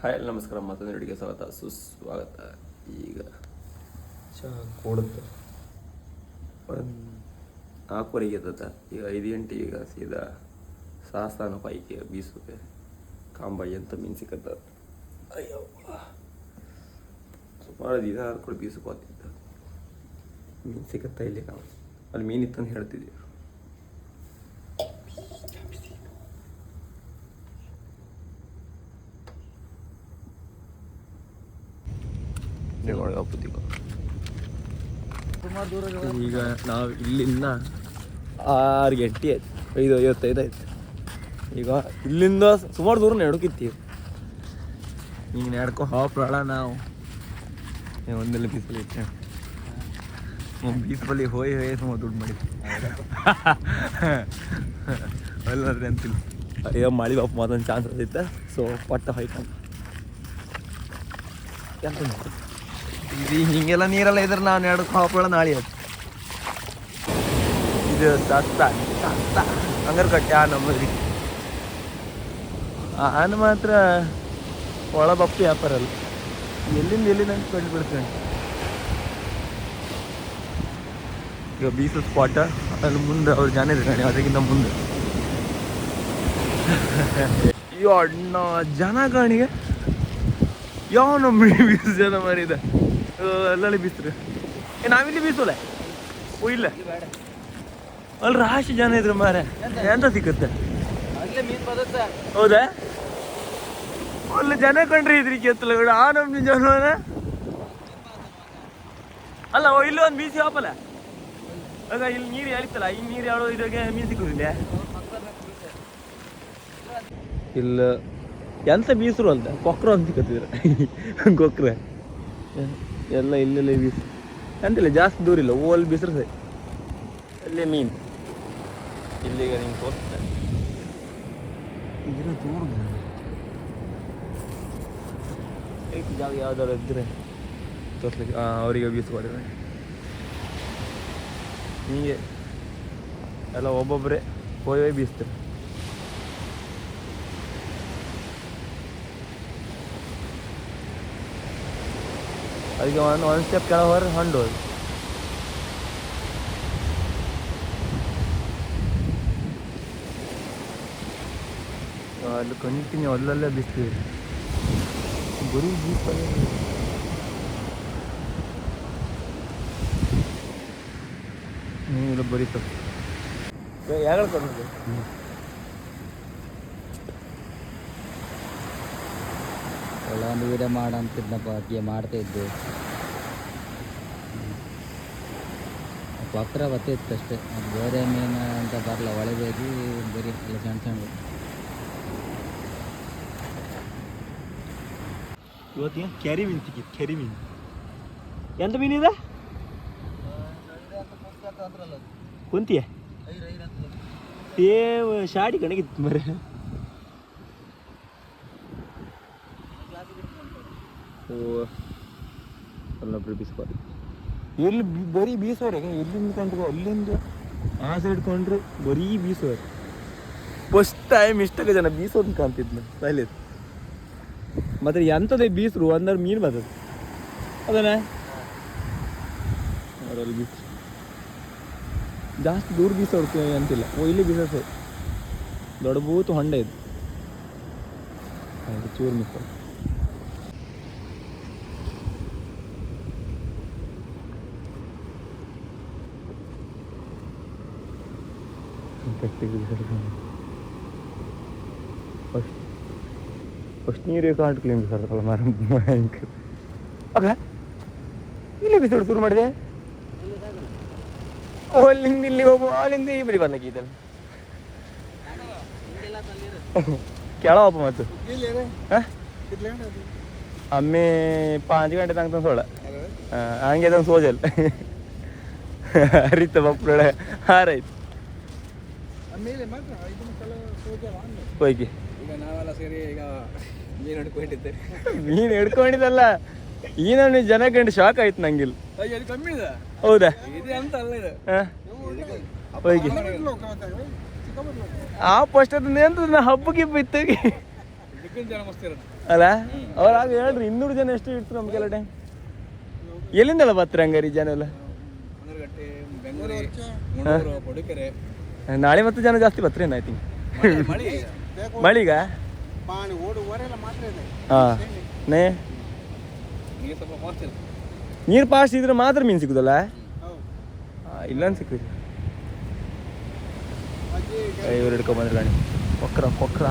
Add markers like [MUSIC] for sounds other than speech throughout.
Hi ಎಲ್ಲ ನಮಸ್ಕಾರ. ಮತ್ತೊಂದು ಅಡುಗೆ ಸ್ವಾಗತ. ಸುಸ್ವಾಗತ. ಈಗ ಚಹಾ ಕೊಡುತ್ತೆ. ಒಂದು ನಾಲ್ಕುವರೆಗೆ ಎದ್ದದ ಈಗ ಐದು ಗಂಟೆ ಈಗ ಸೀದಾ ಸಾಸ್ತಾನ ಪೈಕಿ ಬೀಸುತ್ತೆ. ಕಾಂಬಾಯಿ ಅಂತ ಮೀನು ಸಿಕ್ಕತ್ತ. ಅಯ್ಯೋ ಸುಮಾರು ದಿನ ಕೂಡ ಬೀಸುಕೋತಿದ್ದ ಮೀನು ಸಿಕ್ಕತ್ತ ಇಲ್ಲಿ ನಾವು ಅಲ್ಲಿ ಮೀನಿತ್ತಂದು ಹೇಳ್ತಿದ್ದೀವಿ. ಈಗ ನಾವು ಇಲ್ಲಿಂದ ಆರು ಗಂಟೆ ಆಯ್ತು. ಐದು ಐವತ್ತೈದು ಆಯ್ತು. ಈಗ ಇಲ್ಲಿಂದ ಸುಮಾರು ದೂರ ನಡ್ಕಿತ್ತೀವಿ. ಈಗ ನಡ್ಕೊ ಹಾಪ್ರಾಳ ನಾವು. ಒಂದೆಲ್ಲ ಬೀಸಲ್ಲಿ ಬೀಸಲ್ಲಿ ಹೋಯ್ ಹೋಯ್ ಸುಮಾರು ದುಡ್ಡು ಮಾಡಿ ಅಂತಿಲ್ಲ. ಅಯ್ಯೋ, ಮಳಿ ಬಾಪ ಮತ್ತೊಂದು ಚಾನ್ಸ್ ಅದೈತೆ ಸೊ ಪಟ್ಟ ಹೊಯ್ಕೊಂಡು. ಇದು ಹಿಂಗೆಲ್ಲ ನೀರೆಲ್ಲ ಇದ್ರೆ ನಾವು ನಡ್ಕೊ ಹಾಪ್ರಾಳ ನಾಳೆ ಅದು ಇದು ದತ್ತ ದತ್ತ. ಹಂಗಾರೆ ಕಟ್ಟೆ ಆ ನಮ್ಮದ್ರಿ ಆನ ಮಾತ್ರ ಒಳ ಬಪ್ಪಿ ವ್ಯಾಪಾರ ಅಲ್ಲ. ಎಲ್ಲಿಂದ ಎಲ್ಲಿಂದ ಅಂತ ಕಂಡು ಬಿಡ್ತೇನೆ ಈಗ ಬೀಸ ಸ್ಪಾಟ ಅಲ್ಲಿ ಮುಂದೆ ಅವ್ರು ಜನ ಇದ್ದಾರೆ ಅದಕ್ಕಿಂತ ಮುಂದೆ. ಅಣ್ಣ, ಜನ ಕಾಣಿಗೆ? ಯಾವ ನಮ್ಮ ಬೀಸ ಜನ ಮಾರಿದ? ಅಲ್ಲಲ್ಲಿ ಬೀಸ್ರು ಏ, ನಾವಿಲ್ಲಿ ಬೀಸೋಲೆ? ಓ, ಇಲ್ಲ. ಅಲ್ಲಿ ರಾಶಿ ಜನ ಇದ್ರು ಮಾರೆ ಎಂತ ಸಿಕ್ಕತ್ತೆ? ಹೌದಾ? ಅಲ್ಲಿ ಜನ ಕಂಡ್ರಿ ಇದ್ರಿ ಕೆತ್ತಲ ಆ ನಮ್ನಿ ಜನ ಅಲ್ಲ, ಓ, ಇಲ್ಲಿ ಒಂದು ಬೀಸಿ ಹಾಪಲ್ಲ ಆಗ ಇಲ್ಲಿ ನೀರು ಎಳಿತಲ್ಲ ಈ ನೀರು ಯಾವ ಇದಾಗೆ ಮೀನು ಸಿಕ್ಕುದಿಲ್ಲ ಇಲ್ಲ? ಎಂತ ಬೀಸರು ಅಂತ? ಕೊಕ್ರ ಅಂತ ಸಿಕ್ಕತ್ತಿದ್ರ ಕೊಕ್ರ [LAUGHS] ಎಲ್ಲ ಇಲ್ಲೆಲ್ಲ ಬೀಸು ಎಂತಿಲ್ಲ ಜಾಸ್ತಿ ದೂರ ಇಲ್ಲ ಓ ಅಲ್ಲಿ ಬೀಸ್ರು ಸರಿ ಅಲ್ಲೇ ಮೀನು. ಇಲ್ಲಿಗ ನಿಂಗೆ ತೋರಿಸ್ತಾರೆ ದೂರ ಐತಿ ಜಾಗ ಯಾವ್ದಾದ್ರು ಇದ್ರೆ ತೋರಿಸ್ಲಿಕ್ಕೆ. ಹಾಂ ಅವರಿಗೆ ಬೀಸ್ಕೊಡಿದ್ರೆ ಹೀಗೆ ಎಲ್ಲ ಒಬ್ಬೊಬ್ಬರೇ ಹೋಯ್ ಹೋಯ್ ಬೀಸ್ತಾರೆ. ಅದಕ್ಕೆ ಒಂದು ಒಂದು ಸ್ಟೆಪ್ ಕೆಳಗೆ ಹೊರ ಹೊಂಡು ಅಲ್ಲಿ ಕಂಟಿನ್ಯೂ ಅಲ್ಲಲ್ಲೇ ಬಿಸ್ತೀವಿ ಬರೀ ಬೀಸಲ್ಲೇ ನೀವೆಲ್ಲ ಬರೀ ತಪ್ಪು ಯಾರು ಒಳ್ಳೆ ವೀಡಿಯೋ ಮಾಡಂತಿದ್ನಪ್ಪ ಅದಕ್ಕೆ ಮಾಡ್ತಾ ಇದ್ದು ಪತ್ರ ಬತ್ತಿತ್ತು ಅಷ್ಟೇ. ಅದು ಬೇರೆ ಮೀನು ಅಂತ ಬರಲ್ಲ ಒಳಗಾಗಿ ಬರೀ ಎಲ್ಲ ಸಣ್ಣ ಸಣ್ಣ ಇವತ್ತು ಕೆರಿ ಮೀನು ಸಿಕ್ಕಿತ್ತು ಕೆರಿ ಮೀನು. ಎಂತ ಮೀನಿದೆ ಕುಂತಿಯ? ಏ ಶಾಡಿ ಕಣಗಿತ್ತು ಮರೆ. ಅಲ್ಲೊಬ್ರು ಬೀಸ್ಬಾರ್ದು ಎಲ್ಲಿ ಬರೀ ಬೀಸೋರೆ? ಎಲ್ಲಿಂದ ಕಂಡ್ರು ಅಲ್ಲಿಂದ ಆ ಸೈಡ್ ಕೊಂಡ್ರು ಬರೀ ಬೀಸೋರೆ. ಫಸ್ಟ್ ಟೈಮ್ ಇಷ್ಟಕ್ಕೆ ಜನ ಬೀಸೋದು ಕಾಣ್ತಿದ್ನ ಸೈಲೇದ್ ಮತ್ತೆ ಎಂಥದೇ ಬೀಸರು ಅಂದ್ರೆ ಮೀನು ಬರ್ತದೆ. ಅದನ್ನ? ಅವರಲ್ಲಿ ಬೀಸ್ ಜಾಸ್ತಿ ದೂರ ಬೀಸೋರು ಅಂತಿಲ್ಲ. ಓ ಇಲ್ಲಿ ಬೀಸೋದು ದೊಡ್ಡ ಬೂತು ಹೊಂಡ ಇದು. ಚೂರು ಮಿಸ್ ಫಸ್ಟ್ ಫಸ್ಟ್ ನೀರು ಕಾಂಟ್ ಕ್ಲೀನ್ ಬಿಸಾಡ್ತಲ್ಲ ಮಾರ ಭಯಂಕರ ಆಗ ಇಲ್ಲಿ ಬಿಸಾಡು ಶುರು ಮಾಡಿದೆ ಓ, ಅಲ್ಲಿಂದ ಇಲ್ಲಿ ಹೋಗು ಅಲ್ಲಿಂದ ಈ ಬರಿ ಬಂದಾಗಿದ್ದಲ್ಲ ಕೆಳ ಒಬ್ಬ ಮತ್ತು ಅಮ್ಮೆ ಪಾಂಚ್ ಗಂಟೆ ತನಕ ಸೋಳ ಹಂಗೆ ತಂದು ಸೋಜಲ್ ಹರಿತ ಬಪ್ಪಳೆ ಹಾರಾಯ್ತು ಹೋಗಿ. ಈಗ ನಾವೆಲ್ಲ ಸೇರಿ ಈಗ ಮೀನು ಹಿಡ್ಕೊಂಡಿದ್ದೇವೆ. ಮೀನು ಹಿಡ್ಕೊಂಡಿದ್ದಲ್ಲ ಈ ನಾನು ಜನ ಕಂಡು ಶಾಕ್ ಆಯ್ತು ನಂಗಿಲ್ ಅದು ಕಮ್ಮಿ ಇದೆ. ಹೌದಾ? ಇದು ಅಂತ ಅಲ್ಲ ಇದು. ಹಾ? ಹೋಗಿ. ಆ ಫಸ್ಟ್ ಅದನ್ನ ಹಬ್ಬಕ್ಕೆ ಇರೋದು ಅಲ್ಲ ಅವ್ರು ಆಗ ಹೇಳ್ರಿ ಇನ್ನೂರು ಜನ ಎಷ್ಟು ಇತ್ತು ನಮ್ಮ ಕೆಲ ಟೈಮ್ ಎಲ್ಲಿಂದಲ್ಲ ಬರ್ತಾರೆ ಹಂಗಾರಿ ಜನ ಎಲ್ಲ ನಾಳೆ ಮತ್ತೆ ಜನ ಜಾಸ್ತಿ ಬರ್ತಾರೆ ಐ ತಿಂಕ್ ಮಳಿ ಮಳಿಗ? ಹಾಂ. ನೇ? ನೀರು ಪಾಸ್ಟ್ ಇದ್ರೆ ಮಾತ್ರ ಮೀನು ಸಿಗುದಲ್ಲ? ಇಲ್ಲ ಅಜ್ಜಿ ಇವ್ರು ಬಂದ್ರೆ ಗಾಣಿ ಕೊಕ್ರ ಕೊಕ್ರ.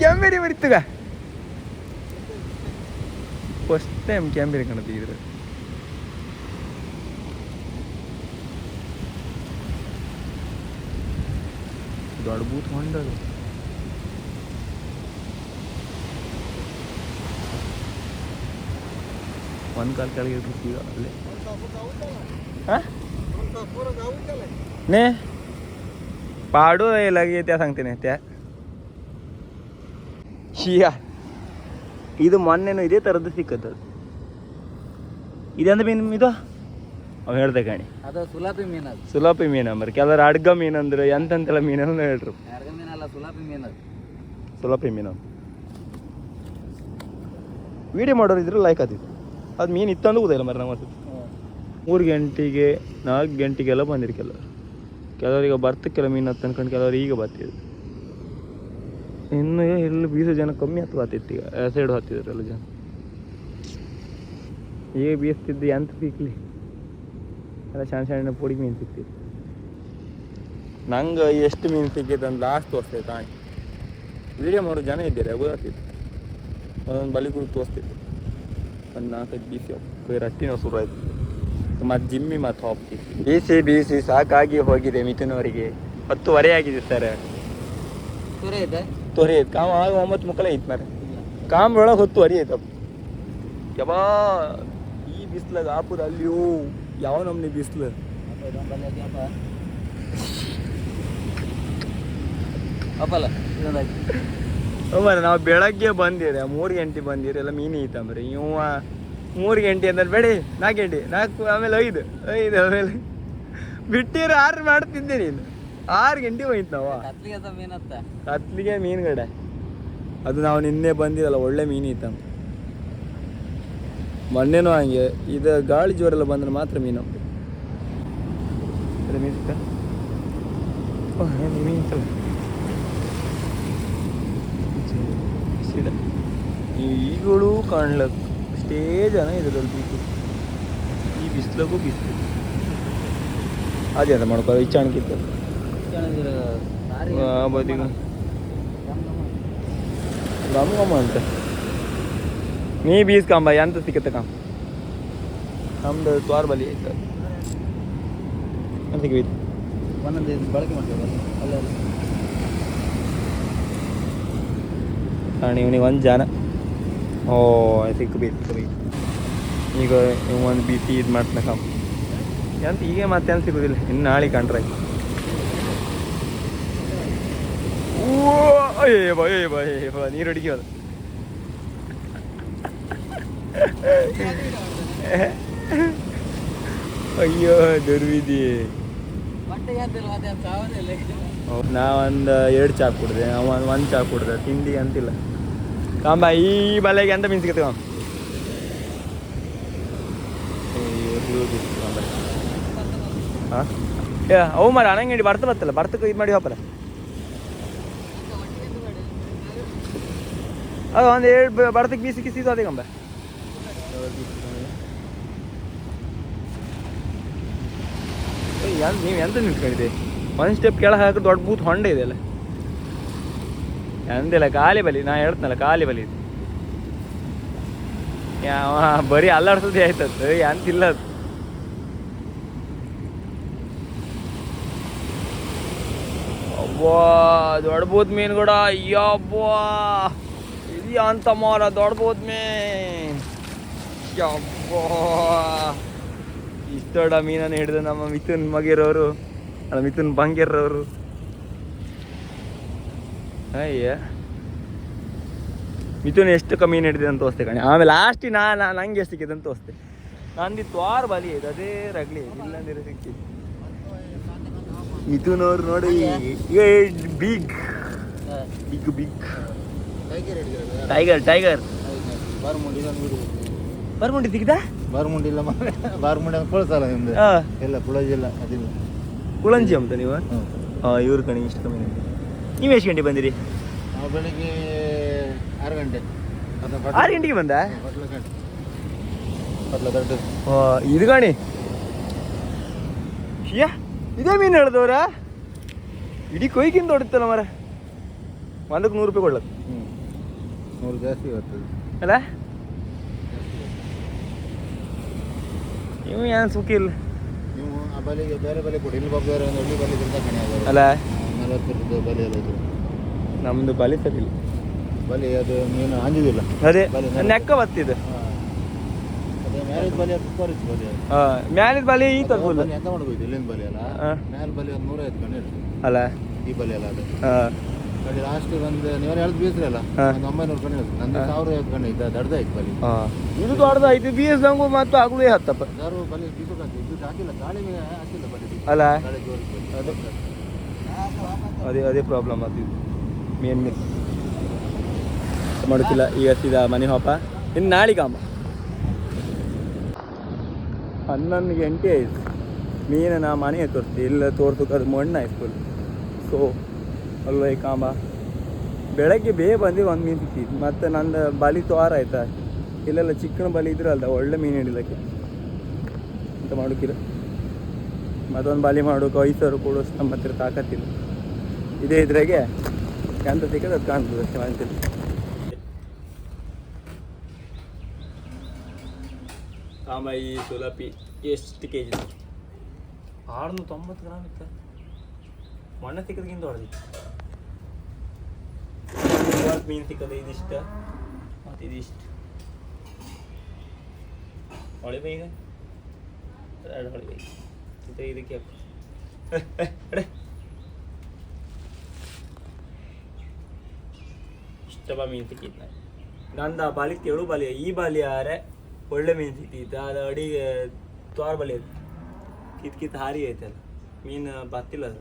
ಕೆಮ್ಮೆರಿ ಬರಿತ್ತಗ ಫಸ್ಟ್ ಟೈಮ್ ಕ್ಯಾಂಬೇರಿ ಕಾಣುತ್ತೆ ಇದ್ರ ದೊಡ್ಡ ಬೂತ್ ಹೊಂಡದು ಒಂದು ಕಾಲು ಕೆಳಗೆ ಇಟ್ರು ಈಗ ಅಲ್ಲೇ हां पुरं गाव केलंय ने पाडू लगे त्या सांगते नाही त्या ಶಿಯಾ ಇದು ಮೊನ್ನೆನೂ ಇದೇ ಥರದ್ದು ಸಿಕ್ಕದ್ದು. ಇದೆಂದ ಮೀನು ಇದು? ಅವ ಹೇಳ್ದೆ ಕಾಣಿ. ಅದು ಸುಲಾಪಿ ಮೀನು ಅದು. ಸುಲಾಪಿ ಮೀನು ಅಂದ್ರೆ ಕೆಲವರು ಅಡ್ಗ ಮೀನು ಅಂದ್ರೆ ಎಂತೆಂತೆಲ್ಲ ಮೀನನ್ನು ಹೇಳ್ರು. ಸುಲಾಪಿ ಮೀನು ಸುಲಾಪಿ ಮೀನು? ವಿಡಿಯೋ ಮಾಡೋರು ಇದ್ರೆ ಲೈಕ್ ಆತಿತ್ತು ಅದು ಮೀನು ಇತ್ತಂದು ಗೊತ್ತಿಲ್ಲ ಮರ ನಮ್ಮ ಮೂರು ಗಂಟೆಗೆ ನಾಲ್ಕು ಗಂಟೆಗೆಲ್ಲ ಬಂದಿರು ಕೆಲವರು. ಕೆಲವರಿಗೆ ಬರ್ತಕ್ಕೆಲ್ಲ ಮೀನು ಹತ್ತು ಅನ್ಕೊಂಡು ಕೆಲವರು ಈಗ ಬರ್ತಿದ್ರು ಇನ್ನು ಇಲ್ಲಿ ಬೀಸ ಜನ ಕಮ್ಮಿ ಹತ್ತು ಆತಿತ್ತು ಈಗ ಸೈಡ್ ಹತ್ತಿದ್ರು ಎಲ್ಲ ಜನ. ಈಗ ಬೀಸ್ತಿದ್ದು ಎಂತ ಸಿಕ್ಲಿ? ಎಲ್ಲ ಸಣ್ಣ ಸಣ್ಣ ಪುಡಿ ಮೀನು ಸಿಕ್ತಿತ್ತು. ನಂಗೆ ಎಷ್ಟು ಮೀನು ಸಿಕ್ಕಿತ್ತು ಅಂತ ಲಾಸ್ಟ್ ತೋರಿಸ್ತೇವೆ ತಾಯಿ. ವಿಡಿಯೋ ಮಾಡೋ ಜನ ಇದ್ದೀರಿ? ಗೊತ್ತಾಗ್ತಿತ್ತು ಒಂದೊಂದು ಬಲಿ ಕೂಡ ತೋರಿಸ್ತಿತ್ತು ಒಂದು ನಾಲ್ಕೈದು ಬೀಸಿ ಕೈ ರಟ್ಟಿನ ಶುರು ಆಯ್ತು ಮತ್ತು ಜಿಮ್ಮಿ ಮತ್ತು ಹೋಗ್ತಿತ್ತು ಬೀಸಿ ಬೀಸಿ, ಸಾಕಾಗಿ ಹೋಗಿದೆ ಮಿಥುನವರಿಗೆ. ಹತ್ತುವರೆ ಆಗಿದೆ ಸರ್. ಸುರೇ ಇದೆ ಹರಿ ಐತೆ ಕಾಮ ಆಗ ಒಂಬತ್ತು ಮುಕ್ಕಲೆ ಐತೆ ಮಾರೆ ಕಾಮ್ ಹೊತ್ತು ಹರಿ ಐತಪ್ಪ ಯಬಾ ಈ ಬಿಸ್ಲಾಗ ಆಪುರ ಅಲ್ಲಿಯೂ ಯಾವ ನಮ್ನಿ ಬಿಸ್ಲು? ಅಪ್ಪಲ್ಲ ಮರ ನಾವು ಬೆಳಗ್ಗೆ ಬಂದಿರಿ ಮೂರು ಗಂಟೆ ಬಂದಿರ, ಎಲ್ಲ ಮೀನು ಐತಂಬ್ರಿ ಇವ ಮೂರು ಗಂಟೆ ಅಂದ್ರೆ ಬೇಡಿ, ನಾಲ್ಕು ಗಂಟೆ, ನಾಲ್ಕು, ಆಮೇಲೆ ಐದು ಐದು, ಆಮೇಲೆ. ಬಿಟ್ಟಿರ ಆರು ಮಾಡ್ತಿದ್ದೆ ನೀನು. ಆರು ಗಂಟೆ ಹೋಯ್ತು ನಾವು ಕತ್ಲಿಗೆ ಮೀನ್ ಮೀನತ್ತ ಕತ್ಲಿಗೆ ಮೀನುಗಡೆ ಅದು ನಾವು ನಿನ್ನೆ ಬಂದಿರಲ್ಲ ಒಳ್ಳೆ ಮೀನು ಇತ್ತ ಮೊನ್ನೆನೂ ಹಂಗೆ ಇದು ಗಾಳಿ ಜೋರೆಲ್ಲ ಬಂದ್ರೆ ಮಾತ್ರ ಮೀನು. ಈ ಈಗಳು ಕಾಣ್ಲಕ್ ಅಷ್ಟೇ ಜನ ಇದ್ರಲ್ಲಿ ಬೀಗು ಈ ಬಿಸಿಲಕ್ಕೂ ಬಿಸ್ಲು. ಅದೇ ಅಂತ ಮಾಡ್ಕೋ ಇಚ್ಚಾಣಕ್ಕಿತ್ತು ಆ ಬದಿಗೂ ಗಮ್ ಗಮ್ ಅಂತ. ನೀ ಬೀಸ್ ಕಾಂಬ ಎಂತ ಸಿಕ್ಕತ್ತೆ ಕಾಮ್ ನಮ್ದು ತ್ವಾರ್ ಬಲಿ ಐತೆ. ಅಂತ ಒಂದೊಂದು ಬಳಕೆ ಮಾಡ್ತೇವೆ ಅಲ್ಲ ಕಾರಣ ಇವನಿಗೆ ಒಂದು ಜನ. ಓ ಸಿಕ್ಕು ಬಿತ್ತು ಈಗ ಇವ್ ಒಂದು ಬಿಸಿ ಇದು ಮಾಡ್ತಾನೆ ಕಾಮ್ ಎಂತ ಈಗ ಮತ್ತೆ ಅಂತ ಸಿಗೋದಿಲ್ಲ. ಇನ್ನು ನಾಳೆ ಕಂಡ್ರೆ. ಅಡಿಗೆ ಅದು ಅಯ್ಯೋ ದುರ್ವಿಧಿ ಬಟ್ಟೆ ಯಾತಿಲ್ಲ ಮತ್ತೆ ಅಂತ ಸಾವನೇ ಇಲ್ಲ ನಾ ಒಂದು ಎರಡು ಚಾ ಕುಡ್ದೆ ಅವ ಒಂದು ಒಂದು ಚಾ ಕುಡ್ದೆ, ತಿಂಡಿ ಅಂತಿಲ್ಲ. ಕಾಂಬ, ಈ ಬಲೆಗೆ ಎಂತ ಸಿಗುತ್ತೆ ಕಾಂಬ. ಹಾಂ ಏ, ಅವು ಮಾರ ಅಣಂಗಡಿ ಬರ್ತ ಬರ್ತಲ್ಲ ಬರ್ತಕ್ಕೆ ಇದು ಮಾಡಿ ಹೋಪಲ್ಲ ಅದು ಒಂದು ಏಳು ಬರ್ತಕ್ಕೆ ಬೀಸಿ ಕಿಸಿದು ಅದೇ ಕಂಬ. ನೀವು ಎಂತ ನಿಂತ್ಕೊಂಡಿದೆ ಒಂದು ಸ್ಟೆಪ್ ಕೆಳಗೆ ಹಾಕಿ ದೊಡ್ಡ ಬೂತ್ ಹೊಂಡ ಇದೆ ಅಲ್ಲ. ಎಂದಿಲ್ಲ, ಖಾಲಿ ಬಲಿ. ನಾ ಹೇಳ್ತನಲ್ಲ, ಖಾಲಿ ಬಲಿ ಯಾವ ಬರೀ ಅಲ್ಲಾಡ್ಸೋದೇ ಆಯ್ತದ್ದು ಎಂತಿಲ್ಲ ಅದು. ಅಬ್ಬಾ ದೊಡ್ಡ ಬೂತ್ ಮೀನು ಕೂಡ ಅಯ್ಯಬ್ಬಾ ಇದೆಯಾ ಅಂತ ಮಾರ ದೊಡ್ಡ ಬೂತ್ ಮೀನ್ ಯಬ್ಬಾ ಇಷ್ಟು ದೊಡ್ಡ ಮೀನನ್ನು ಹಿಡಿದು ನಮ್ಮ ಮಿಥುನ್ ಮಗಿರೋರು ಅಲ್ಲ ಮಿಥುನ್ ಬಂಗಿರೋರು ಅಯ್ಯ. ಮಿಥುನ್ ಎಷ್ಟು ಕಮ್ಮಿ ಹಿಡಿದಿದೆ ಹಿಡಿದೆ ಅಂತ ತೋರಿಸ್ತೆ ಕಣೆ. ಆಮೇಲೆ ಲಾಸ್ಟ್ ನಾ ನಾ- ನಂಗೆ ಎಷ್ಟು ಸಿಕ್ಕಿದೆ ಅಂತ ತೋರಿಸ್ತೆ ನಂದಿತ್ತು ತ್ವಾರ್ ಬಲಿ ಇದೆ ಅದೇ ರಗ್ಲಿ ಇಲ್ಲಂದಿರ ಸಿಕ್ಕಿ. ಮಿಥುನ್ ಅವ್ರು ನೋಡಿ big big big tiger tiger barramundi ಬಿಡು. ಬರ್ಮುಂಡಿ ಇಲ್ಲ ಬಾರ್ಮುಂಡಿ ಅಂತ ಕೊಳ್ಸಲ್ಲ ನಿಮ್ದು? ಇಲ್ಲ ಎಲ್ಲ ಕುಳಜಿಲ್ಲ ಅದಿಲ್ಲ. ಕುಳಂಜಿ ಅಂತ ನೀವು? ಇವ್ರ ಕಣಿ ಇಷ್ಟು ಕಮ್ಮಿ ನಿಮ್ಗೆ. ನೀವು ಎಷ್ಟು ಗಂಟೆ ಬಂದಿರಿ? ನಾವು ಬೆಳಿಗ್ಗೆ ಆರು ಗಂಟೆ. ಆರು ಗಂಟೆಗೆ ಬಂದ? ಇದು ಗಾಣಿ ಯಾ ಇದೇ ಮೀನು ಹೇಳ್ದವ್ರ? ಇಡೀ ಕೊಯ್ಕಿಂದ ಹೊಡಿತಲ್ಲ ಮರ. ಒಂದಕ್ಕೆ ನೂರು ರೂಪಾಯಿ ಕೊಡ್ಲಕ್. ಹ್ಞೂ ನೂರು ಜಾಸ್ತಿ ಬರ್ತದೆ. ಅಲ್ಲ? ನೀವು ಏನು ಸುಖ ಇಲ್ಲ? ನೀವು ಆ ಬಲಿಗೆ ಬೇರೆ ಬಲಿ ಕೊಡಿ. ಇಲ್ಲಿ ಬೇರೆ ಒಂದು ಒಳ್ಳೆ ಬಲಿ ಅಂತ ಕಣಿ ಅಲ್ಲ? ನಲವತ್ತು ರೂಪಾಯಿ ಬಲಿ ಎಲ್ಲ ಇದ್ರು ನಮ್ದು ಬಲಿ ಸರಿ ಇಲ್ಲ. ಬಲಿ ಅದು ನೀನು ಅಂಜುದಿಲ್ಲ. ಅದೇ ನೆಕ್ಕ ಬತ್ತಿದೆ ಮ್ಯಾಲಿದ ಬಲಿ ಈ ತರ ಎಂತ ಮಾಡ್ಬೋದು? ಇಲ್ಲಿಂದ ಬಲಿ ಅಲ್ಲ. ಮ್ಯಾಲ ಬಲಿ ಒಂದು ಐದು ಕಣ್ಣು ಇರ್ತದೆ. ಅಲ್ಲ? ಈ ಬಲಿ ಅಲ್ಲ ಅದು. ಹಾ. ಕಡೆ ಲಾಸ್ಟ್ ಒಂದು ನೀವು ಹೇಳ್ದು ಬೀಸ್ರಲ್ಲ ಹಾ. ಒಂದು ಒಂಬೈನೂರು ಕಣ್ಣು ಇರ್ತದೆ ನಂದು ಸಾವಿರ ಐವತ್ತು ಕಣ್ಣು ಇದ್ದ ದಡ್ದಾಯ್ತು ಬಲಿ ಇದು ದೊಡ್ಡದಾಯ್ತು ಬಿ ಎಸ್ ನಂಗು ಮತ್ತು ಆಗಲೇ ಹತ್ತಪ್ಪ. ಯಾರು ಬಲಿ ಬೀಸಬೇಕಂತ ಇದು ಹಾಕಿಲ್ಲ ಗಾಳಿ ಮೇಲೆ ಹಾಕಿಲ್ಲ ಬಲಿ ಅಲ್ಲ? ಅದು ಅದೇ ಅದೇ ಪ್ರಾಬ್ಲಮ್ ಅದು ಮೇನ್ ಮೇನ್. ಮಾಡುತ್ತಿಲ್ಲ ಈಗ ಸೀದಾ ಮನೆ ಹಾಪ ಇನ್ನು ನಾಳಿಗಾಮ ಹನ್ನೊಂದು ಗಂಟೆ ಆಯ್ತು ಮೀನು ನಾ ಮನೆ ತೋರಿಸ್ತಿ ಇಲ್ಲ ತೋರ್ಸಕ್ಕೆ ಅದು ಮಣ್ಣು ಆಯ್ತು ಸೊ ಅಲ್ವ ಈ ಕಾಂಬ ಬೆಳಗ್ಗೆ ಬೇ ಬಂದು ಒಂದು ಮೀನು ಸಿಕ್ಕಿತ್ತು ಮತ್ತು ನಂದು ಬಲಿ ತೋರ ಆಯ್ತಾ? ಇಲ್ಲೆಲ್ಲ ಚಿಕ್ಕನ ಬಲಿ ಇದ್ರೆ ಅಲ್ದ ಒಳ್ಳೆ ಮೀನು ಹಿಡಿಲಕ್ಕೆ. ಅಂತ ಮಾಡೋಕ್ಕಿಲ್ಲ ಮತ್ತೊಂದು ಬಾಲಿ ಮಾಡೋಕೆ ಐದು ಸಾವಿರ ಕೊಡೋಷ್ಟು ನಮ್ಮ ಹತ್ರ ತಾಕತ್ತಿಲ್ಲ ಇದೇ ಇದ್ರಾಗೆ ಎಂತ ಸಿಕ್ಕದ ಅದು ಕಾಣ್ತದೆ ಅಷ್ಟೇ ಅಂತಿಲ್ಲ ಕಾಮಾಯಿ ಸುಲಪಿ ಎಷ್ಟು ಕೆ ಜಿ ಆರುನೂರ ತೊಂಬತ್ತು ಗ್ರಾಮ್ ಇತ್ತು. ಮಣ್ಣ ಸಿಕ್ಕದಕ್ಕಿಂತ ಹೊಡೆದಿತ್ತು. ಇವತ್ತು ಮೀನು ಸಿಕ್ಕದ ಇದಿಷ್ಟ ಮತ್ತು ಇದಿಷ್ಟು ಹೊಳಿ ಬೈಗ ಎರಡು ಹೊಳಿ ಬೈ ಇದು ಇದಕ್ಕೆ ಹಾಕು. ಏ, ಏ, ಎಡೆ. ಇಷ್ಟವ ಮೀನು ಸಿಕ್ಕಿತ್ತು ನನಗೆ ನಂದು ಆ ಬಾಲಿ ತೆಳು ಬಾಲಿ ಈ ಬಾಲಿ ಆರೆ ಒಳ್ಳೆ ಮೀನ್ ಸಿಕ್ತಿತ್ತು ಅದು ಅಡಿಗೆ ತ್ವಾರ ಬಲಿ ಕಿತ್ ಕಿತ್ ಹಾರಿ ಐತಲ್ಲ ಮೀನು ಬತ್ತಿಲ್ಲ ಅದು